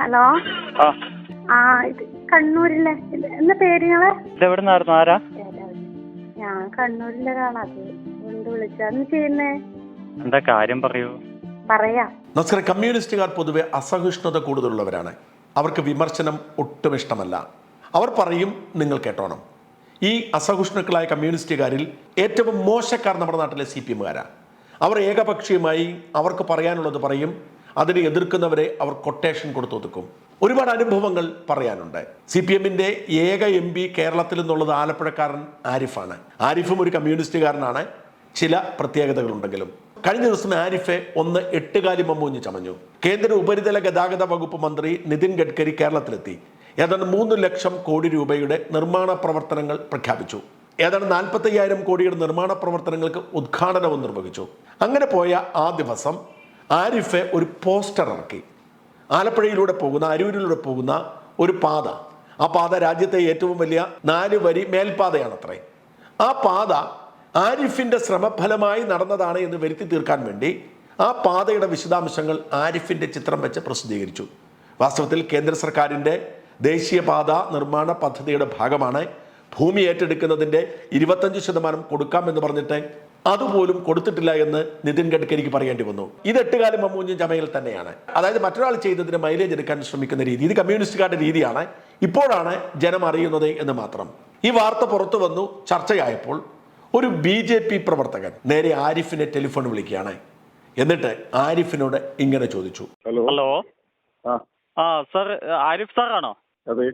Hello? ആ. ആ ഇത് കണ്ണൂരിലെ എന്ന എന്താ പേര് നിങ്ങളെ? ആരാ? ഞാൻ കണ്ണൂരിലെ ഒരാളാ അത് കൊണ്ട് വിളിച്ച ചെയ്യുന്നേ? എന്താ കാര്യം പറയൂ. പറയാ. നമസ്കാരം. കമ്മ്യൂണിസ്റ്റുകാർ പൊതുവെ അസഹിഷ്ണുത കൂടുതലുള്ളവരാണ്. അവർക്ക് വിമർശനം ഒട്ടും ഇഷ്ടമല്ല. അവർ പറയും നിങ്ങൾ കേട്ടോണം. ഈ അസഹിഷ്ണുക്കളായ കമ്മ്യൂണിസ്റ്റുകാരിൽ ഏറ്റവും മോശക്കാർ നമ്മുടെ നാട്ടിലെ സി പി എമ്മുകാരാണ് അവർ ഏകപക്ഷീയമായി അവർക്ക് പറയാനുള്ളത് പറയും അതിനെ എതിർക്കുന്നവരെ അവർ കൊട്ടേഷൻ കൊടുത്തു ഒതുക്കും. ഒരുപാട് അനുഭവങ്ങൾ പറയാനുണ്ട്. സി പി എമ്മിന്റെ ഏക എം പി കേരളത്തിൽ നിന്നുള്ളത് ആലപ്പുഴക്കാരൻ ആരിഫാണ്. ആരിഫും ഒരു കമ്മ്യൂണിസ്റ്റുകാരനാണ്. ചില പ്രത്യേകതകളുണ്ടെങ്കിലും. കഴിഞ്ഞ ദിവസം ആരിഫെ ഒന്ന് എട്ടുകാലി മമ്മൂഞ്ഞ് ചമഞ്ഞു. കേന്ദ്ര ഉപരിതല ഗതാഗത വകുപ്പ് മന്ത്രി നിതിൻ ഗഡ്കരി കേരളത്തിലെത്തി. ഏതാണ്ട് മൂന്ന് ലക്ഷം കോടി രൂപയുടെ നിർമ്മാണ പ്രവർത്തനങ്ങൾ പ്രഖ്യാപിച്ചു. ഏതാണ്ട് നാൽപ്പത്തയ്യായിരം കോടിയുടെ നിർമ്മാണ പ്രവർത്തനങ്ങൾക്ക് ഉദ്ഘാടനവും നിർവഹിച്ചു. അങ്ങനെ പോയ ആ ദിവസം ആരിഫെ ഒരു പോസ്റ്റർ ഇറക്കി. ആലപ്പുഴയിലൂടെ പോകുന്ന അരൂരിലൂടെ പോകുന്ന ഒരു പാത. ആ പാത രാജ്യത്തെ ഏറ്റവും വലിയ നാല് വരി മേൽപാതയാണത്രേ ആ പാത ആരിഫിന്റെ ശ്രമഫലമായി നടന്നതാണ് എന്ന് വരുത്തി തീർക്കാൻ വേണ്ടി ആ പാതയുടെ വിശദാംശങ്ങൾ ആരിഫിന്റെ ചിത്രം വെച്ച് പ്രസിദ്ധീകരിച്ചു. വാസ്തവത്തിൽ കേന്ദ്ര സർക്കാരിന്റെ ദേശീയപാത നിർമ്മാണ പദ്ധതിയുടെ ഭാഗമാണ്. ഭൂമി ഏറ്റെടുക്കുന്നതിന്റെ ഇരുപത്തഞ്ച് ശതമാനം കൊടുക്കാമെന്ന് പറഞ്ഞിട്ട് അതുപോലും കൊടുത്തിട്ടില്ല എന്ന് നിതിൻ ഗഡ്കരിക്ക് പറയേണ്ടി വന്നു. ഇത് എട്ടുകാലം മമ്മൂഞ്ഞും ചമയിൽ തന്നെയാണ്. അതായത് മറ്റൊരാൾ ചെയ്തതിന് മൈലേജ് എടുക്കാൻ ശ്രമിക്കുന്ന രീതി. ഇത് കമ്മ്യൂണിസ്റ്റുകാരുടെ രീതിയാണ്. ഇപ്പോഴാണ് ജനം അറിയുന്നത് എന്ന് മാത്രം. ഈ വാർത്ത പുറത്തു വന്നു ചർച്ചയായപ്പോൾ ഒരു ബി ജെ പി പ്രവർത്തകൻ നേരെ ആരിഫിനെ ടെലിഫോൺ വിളിക്കുകയാണ്. എന്നിട്ട് ആരിഫിനോട് ഇങ്ങനെ ചോദിച്ചു. ഹലോ? ഹലോ? ആ. സർ ആരിഫ് സാറാണോ അതെ.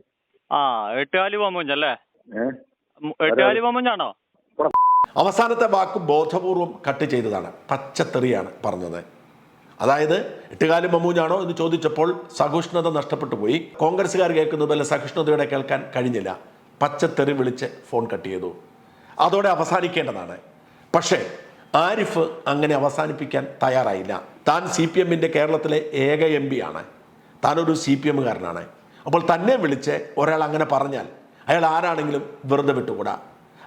ആ എട്ടുകാലി മമ്മൂഞ്ഞല്ലേ എട്ടുകാലി മമ്മൂഞ്ഞാണോ? അവസാനത്തെ വാക്ക് ബോധപൂർവം കട്ട് ചെയ്തതാണ്. പച്ചത്തെറിയാണ് പറഞ്ഞത്. അതായത് എട്ടുകാലി മമ്മൂഞ്ഞാണോ എന്ന് ചോദിച്ചപ്പോൾ സഹിഷ്ണുത നഷ്ടപ്പെട്ടു പോയി. കോൺഗ്രസ്സുകാർ കേൾക്കുന്നത് പോലെ സഹിഷ്ണുതയോടെ കേൾക്കാൻ കഴിഞ്ഞില്ല. പച്ചത്തെറി വിളിച്ച് ഫോൺ കട്ട് ചെയ്തു. അതോടെ അവസാനിക്കേണ്ടതാണ്. പക്ഷേ ആരിഫ് അങ്ങനെ അവസാനിപ്പിക്കാൻ തയ്യാറായില്ല. താൻ സി പി എമ്മിന്റെ കേരളത്തിലെ ഏക എം പി ആണ് താനൊരു സി പി എമ്മുകാരനാണ്. അപ്പോൾ തന്നെ വിളിച്ച് ഒരാൾ അങ്ങനെ പറഞ്ഞാൽ അയാൾ ആരാണെങ്കിലും വെറുതെ വിട്ടുകൂടാ.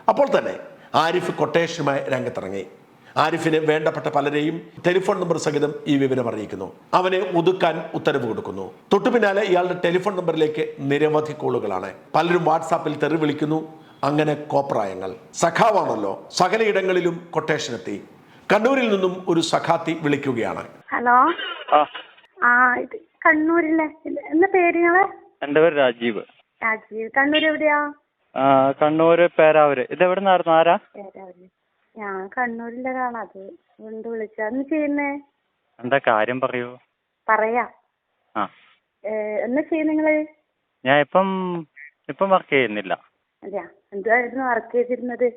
അപ്പോൾ തന്നെ ആരിഫ് കൊട്ടേഷനുമായി രംഗത്തിറങ്ങി. ആരിഫിന് വേണ്ടപ്പെട്ട പലരെയും ടെലിഫോൺ നമ്പർ സഹിതം ഈ വിവരം അറിയിക്കുന്നു. അവനെ ഒതുക്കാൻ ഉത്തരവ് കൊടുക്കുന്നു. തൊട്ടു പിന്നാലെ ഇയാളുടെ ടെലിഫോൺ നമ്പറിലേക്ക് നിരവധി കോളുകളാണ്. പലരും വാട്സാപ്പിൽ തെറി വിളിക്കുന്നു. അങ്ങനെ കോപ്രായങ്ങൾ. സഖാവാണല്ലോ സകലയിടങ്ങളിലും കൊട്ടേഷൻ എത്തി. കണ്ണൂരിൽ നിന്നും ഒരു സഖാത്തി വിളിക്കുകയാണ്. ഹലോ? ആ. ആ ഇത് കണ്ണൂരിലെ എന്താ പേര് എന്റെ പേര് രാജീവ്. രാജീവ്. കണ്ണൂർ എവിടെയാ? കണ്ണൂര് പേരാവൂര്. ഇത് എവിടെ നിന്നായിരുന്നു ആരാ ഞാൻ കണ്ണൂരിലെ ഒരാളാ. അത് കൊണ്ട് വിളിച്ച. ചെയ്യുന്നേ? എന്താ കാര്യം പറയൂ. പറയാ. എന്നാ ചെയ്യുന്ന നിങ്ങൾ? ഞാൻ ഇപ്പം ഇപ്പം വർക്ക് ചെയ്യുന്നില്ല. അതെയാ. എന്തായിരുന്നു വർക്ക് ചെയ്തിരുന്നത്?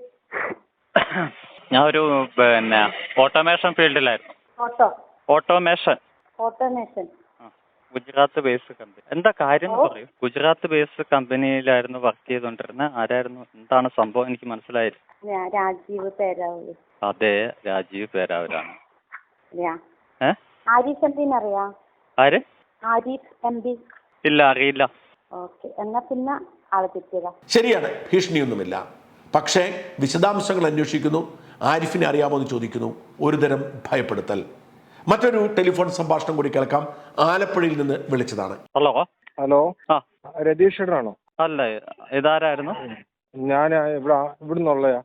ഞാൻ ഒരു പിന്നെ automation ഫീൽഡിലായിരുന്നു auto automation automation Gujarat base company. എന്താ കാര്യം പറയൂ. ഗുജറാത്ത് ബേസ് കമ്പനിയിലായിരുന്നു വർക്ക് ചെയ്തോണ്ടിരുന്നത് ആരായിരുന്നു? എന്താണ് സംഭവം? എനിക്ക് മനസ്സിലായത് ഞാൻ രാജീവ് പേരാവൂര്. അതെ രാജീവ് പേരാവരാണ്. അതെയാ ഏ? ആരിഫ് എം പിന്ന് അറിയാ? ആര്? ആരിഫ് എം പി ഇല്ല അറിയില്ല. ഓക്കെ. എന്നാ പിന്നെ ആളെ തെറ്റിയതാ. ശരിയാണ്. ഭീഷണിയൊന്നുമില്ല പക്ഷേ വിശദാംശങ്ങൾ അന്വേഷിക്കുന്നു. ആരിഫിനെ അറിയാമോ എന്ന് ചോദിക്കുന്നു. ഒരുതരം ഭയപ്പെടുത്തൽ. മറ്റൊരു ടെലിഫോൺ സംഭാഷണം കൂടി കേൾക്കാം. ആലപ്പുഴയിൽ നിന്ന് വിളിച്ചതാണ്. ഹലോ. ഹലോ. ആ. രതീഷ് ആണോ അല്ല ഇതാരായിരുന്നു? ഞാൻ ഇവിടെ ഇവിടെ നിന്നുള്ളയാ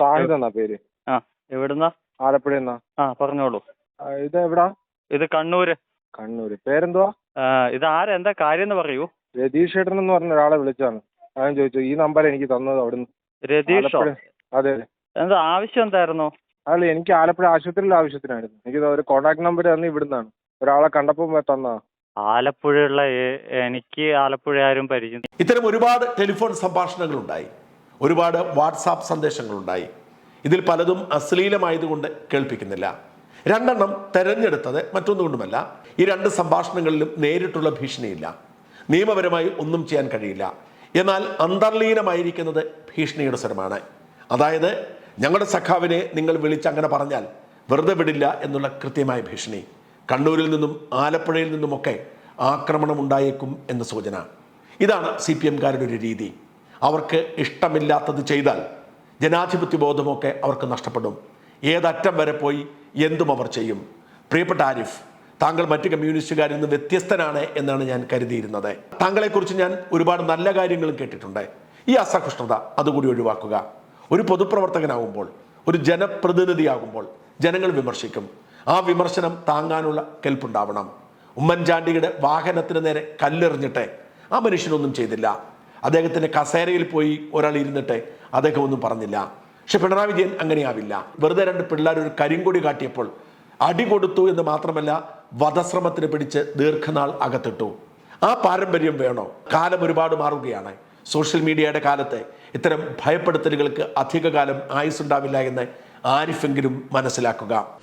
സാഹിദ് എന്നാ പേര്. ആ എവിടുന്ന? ആലപ്പുഴ എന്നാ ആ പറഞ്ഞോളൂ. ഇത് എവിടാ? ഇത് കണ്ണൂര്. കണ്ണൂര്. പേരെന്തുവാ? ആ, ഇത് ആരെന്താ എന്താ കാര്യം എന്ന് പറയൂ. രതീഷ് ഏട്ടൻ എന്ന് പറഞ്ഞ ഒരാളെ വിളിച്ചാണ് ഞാൻ ചോദിച്ചു ഈ നമ്പർ എനിക്ക് തന്നത് അവിടുന്ന്. രതീഷ്? അതെ. എന്താ ആവശ്യം എന്തായിരുന്നു? അല്ല എനിക്ക് ആലപ്പുഴ ആശുപത്രിയിലെ ആവശ്യത്തിനായിരുന്നു. എനിക്ക് ഒരു കോൺടാക്ട് നമ്പർ തന്നെ ഇവിടുന്നാണ്. ഒരാളെ കണ്ടപ്പോൾ തന്നതാ ആലപ്പുഴയുള്ള എനിക്ക് ആലപ്പുഴ ആരും പരിചയം ഇത്തരം ഒരുപാട് ടെലിഫോൺ സംഭാഷണങ്ങൾ ഉണ്ടായി ഒരുപാട് വാട്സാപ്പ് സന്ദേശങ്ങളുണ്ടായി. ഇതിൽ പലതും അശ്ലീലമായതുകൊണ്ട് കേൾപ്പിക്കുന്നില്ല. രണ്ടെണ്ണം തെരഞ്ഞെടുത്തത് മറ്റൊന്നുകൊണ്ടുമല്ല ഈ രണ്ട് സംഭാഷണങ്ങളിലും നേരിട്ടുള്ള ഭീഷണിയില്ല. നിയമപരമായി ഒന്നും ചെയ്യാൻ കഴിയില്ല. എന്നാൽ അന്തർലീനമായിരിക്കുന്നത് ഭീഷണിയുടെ സ്വരമാണ്. അതായത് ഞങ്ങളുടെ സഖാവിനെ നിങ്ങൾ വിളിച്ച് അങ്ങനെ പറഞ്ഞാൽ വെറുതെ വിടില്ല എന്നുള്ള കൃത്യമായ ഭീഷണി. കണ്ണൂരിൽ നിന്നും ആലപ്പുഴയിൽ നിന്നുമൊക്കെ ആക്രമണം ഉണ്ടായേക്കും എന്ന സൂചന. ഇതാണ് സി പി എംകാരുടെ ഒരു രീതി. അവർക്ക് ഇഷ്ടമില്ലാത്തത് ചെയ്താൽ ജനാധിപത്യ ബോധമൊക്കെ അവർക്ക് നഷ്ടപ്പെടും. ഏതറ്റം വരെ പോയി എന്തും അവർ ചെയ്യും. പ്രിയപ്പെട്ട ആരിഫ് താങ്കൾ മറ്റ് കമ്മ്യൂണിസ്റ്റുകാരിൽ നിന്ന് വ്യത്യസ്തനാണ് എന്നാണ് ഞാൻ കരുതിയിരുന്നത്. താങ്കളെക്കുറിച്ച് ഞാൻ ഒരുപാട് നല്ല കാര്യങ്ങളും കേട്ടിട്ടുണ്ട്. ഈ അസഹിഷ്ണുത അതുകൂടി ഒഴിവാക്കുക. ഒരു പൊതുപ്രവർത്തകനാകുമ്പോൾ ഒരു ജനപ്രതിനിധിയാകുമ്പോൾ ജനങ്ങൾ വിമർശിക്കും. ആ വിമർശനം താങ്ങാനുള്ള കെൽപ്പുണ്ടാവണം. ഉമ്മൻചാണ്ടിയുടെ വാഹനത്തിന് നേരെ കല്ലെറിഞ്ഞിട്ടെ ആ മനുഷ്യനൊന്നും ചെയ്തില്ല. അദ്ദേഹത്തിന്റെ കസേരയിൽ പോയി ഒരാൾ ഇരുന്നിട്ടെ അദ്ദേഹം ഒന്നും പറഞ്ഞില്ല. പക്ഷെ പിണറായി വിജയൻ അങ്ങനെയാവില്ല. വെറുതെ രണ്ട് പിള്ളേർ ഒരു കരിങ്കൊടി കാട്ടിയപ്പോൾ അടി കൊടുത്തു എന്ന് മാത്രമല്ല വധശ്രമത്തിന് പിടിച്ച് ദീർഘനാൾ അകത്തിട്ടു. ആ പാരമ്പര്യം വേണോ? കാലം ഒരുപാട് മാറുകയാണ്. സോഷ്യൽ മീഡിയയുടെ കാലത്ത് ഇത്തരം ഭയപ്പെടുത്തലുകൾക്ക് അധികകാലം ആയുസ് ഉണ്ടാവില്ല എന്ന് ആരിഫെങ്കിലും മനസ്സിലാക്കുക.